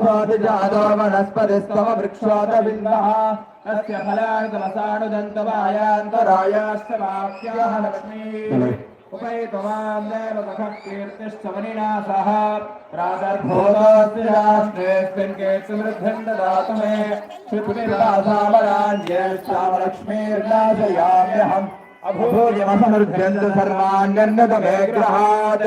अम्रोऽभिजातो वनस्पतिस्तव वृक्षोदबिन्दः तस्य फलान्तमसानुदन्तवायान्तरायाश्चवाप्याः लक्ष्मी उपैतवान् देव सखः सह प्रादर्भोदोऽस्ति राष्ट्रेऽस्मिन् के मे श्रुतिरासामरान्येष्टामलक्ष्मीर्नाशयाम्यहम् अभूयमसमृद्ध्यन्त सर्वाण्यन्नतमे ग्रहात्।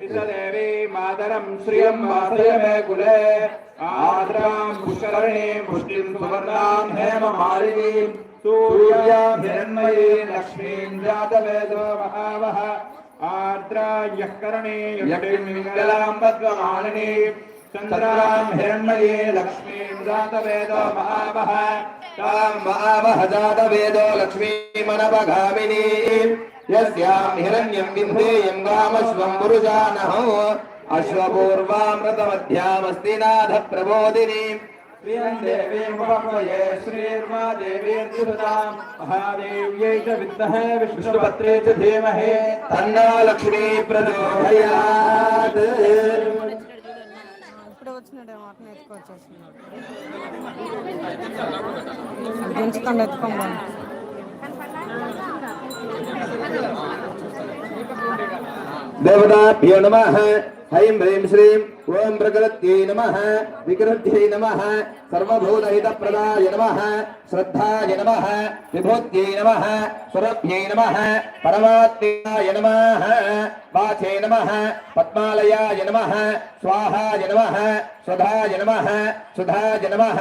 विशदेवी मातरम् श्रियम् वासय मे कुले आद्राम् पुष्करणीम् पुष्टिम् सुवर्णाम् हेममालिनीम् सूर्याम् हिरण्मयीम् लक्ष्मीम् जातवेदो महावः आर्द्रा यः करणे यटिम् पद्ममालिनीम् चन्द्राम् हिरण्मये लक्ष्मीम् जातवेदो महावः तां महावः जातवेदो अश्वपूर्वामृतमध्यामस्ति नाथ प्रबोधिनी श्रियं देवीमुपह्वये श्रीर्मा देवीर्दिसुतां महादेव्यै च विद्महे विष्णुपत्रे च धीमहि। तन्नो लक्ष्मी प्रचोदयात्। ఇప్పుడే వచ్చినాడేమో అట్లా ఎత్తుకొచ్చేస్తున్నాడు దించుకొని ఎత్తుకోండి దేవతాభ్యో నమ. హైం హ్రీం శ్రీం ओम प्रकृत्यै नमः, विकृत्ये नमः, सर्वभूतहितप्रदाय नमः, श्रद्धाय नमः, विभूत्ये नमः, सुरभ्ये नमः परमात्माय नमः, वाचे नमः, पद्मालयाय नमः, स्वाहाय नमः, सुधाय नमः सुधाय नमः,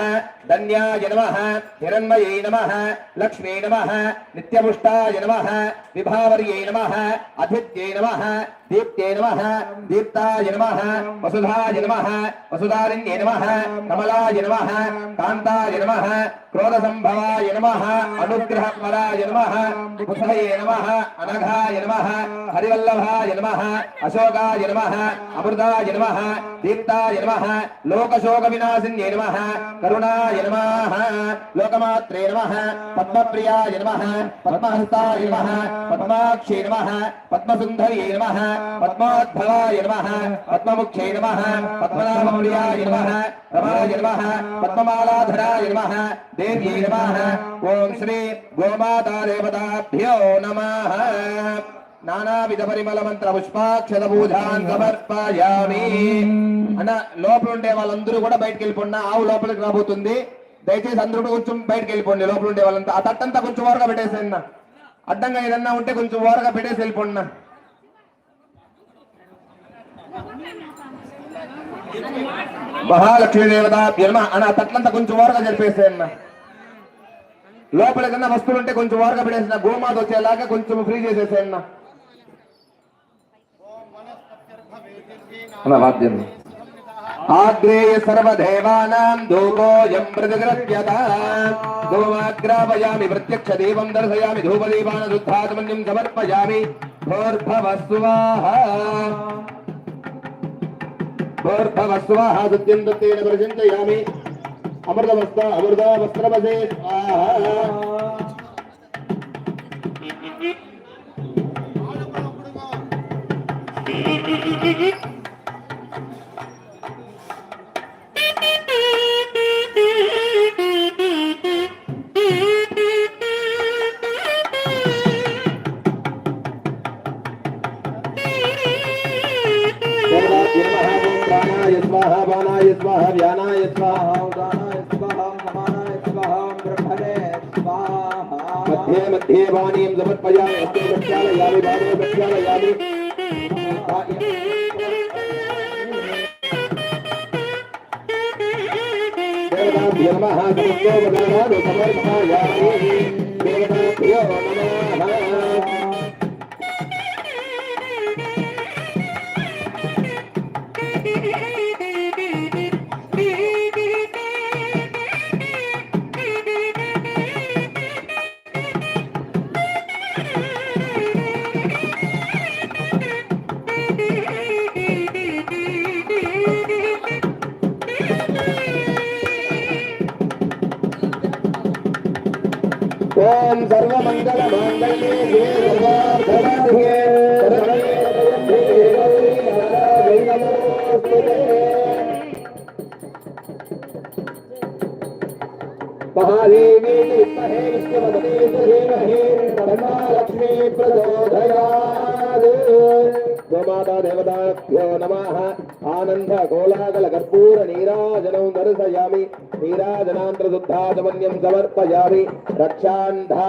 धन्याय नमः, हिरण्मये नमः, लक्ष्मी नमः, नित्यपुष्टाय नमः, विभावर्ये नमः अधित्ये नमः दीप्ते नमः, दीप्ताय नमः वसुधा వసుధాయ నమ వసుధారిణ్యై నమ కమలాయ నమ కాంతాయ నమ క్రోధ సంభవాయ నమ అనుగ్రహపరాయ నమ బుధయే నమ అనఘాయ నమ హరివల్లభాయ నమ అశోకాయ నమ అమృతాయ నమ దీప్తాయ నమ లోకశోక వినాశిన్యై నమ కరుణాయ నమ లోకమాత్రే నమ పద్మప్రియాయ నమ పద్మహస్తాయ నమ పద్మాక్షే నమ పద్మసుందర్యే నమ పద్మోద్భవాయ నమ పద్మముఖ్యే నమ పద్మనాభప్రియాయ నమ రమాయ నమ పద్మమాలాధరాయ ఓం శ్రీ గోమాతా దేవతాభ్యో నమ నానావిధ పరిమళ మంత్ర పుష్పాక్షత పూజాన్ సమర్పయామి అన్న లోపల ఉండే వాళ్ళందరూ కూడా బయటకు వెళ్ళిపోండి. ఆవు లోపలికి రాబోతుంది. దయచేసి అందరూ కూడా కొంచెం బయటకు వెళ్ళిపోండి. లోపల ఉండే వాళ్ళంతా. ఆ తట్టంతా కొంచెం ఓరగా పెట్టేసేయండి అడ్డంగా ఏదన్నా ఉంటే కొంచెం ఓరగా పెట్టేసి వెళ్ళిపోండి మహాలక్ష్మీ దేవత యమ అని ఆ తట్లంతా కొంచెం ఓరగా జరిపేసేయన్న లోపల ఏదన్నా వస్తువులు ఉంటే కొంచెం ఓరగా పడేసిన గోమాత వచ్చేలాగా కొంచెం ఫ్రీ చేసేసేయన్న వాద్యం. ఆగ్రేయ సర్వదేవానాం ధూపోయం ప్రతిగ్రహ్యత ధూమాగ్రాపయామి ప్రత్యక్ష దేవం దర్శయామి ధూపదీపాన శుద్ధాత్మన్యం సమర్పయామి. భోర్భవస్వాహ भोर्थवस्वाहादित्यन्ततेन प्रचिन्तयामि अमृतवस्त्र अमृतवस्त्रपदे स्वाहा स्वाहा बाणाय स्वाहा व्यानाय मध्ये मध्ये वाणीं समर्पयामि हस्ते प्रक्षालयामि बाणे प्रक्षालयामि देवताभ्यो नमः नमः। ఓం సర్వమంగళ మాంగళ్యే శివే సర్వార్థసాధికే శరణ్యే త్ర్యంబకే గౌరీ నారాయణి నమోస్తుతే महादेवी विद्महे विष्णुपते धीमहि तन्नो लक्ष्मी प्रचोदयात् गोमाता देवताभ्यो नमः ఆనంద కోలాగల కర్పూర నీరాజనం దర్శయామి. నీరాజనాంతరశుద్ధాచమన్యం సమర్పయామి. రక్షాంధారయామి.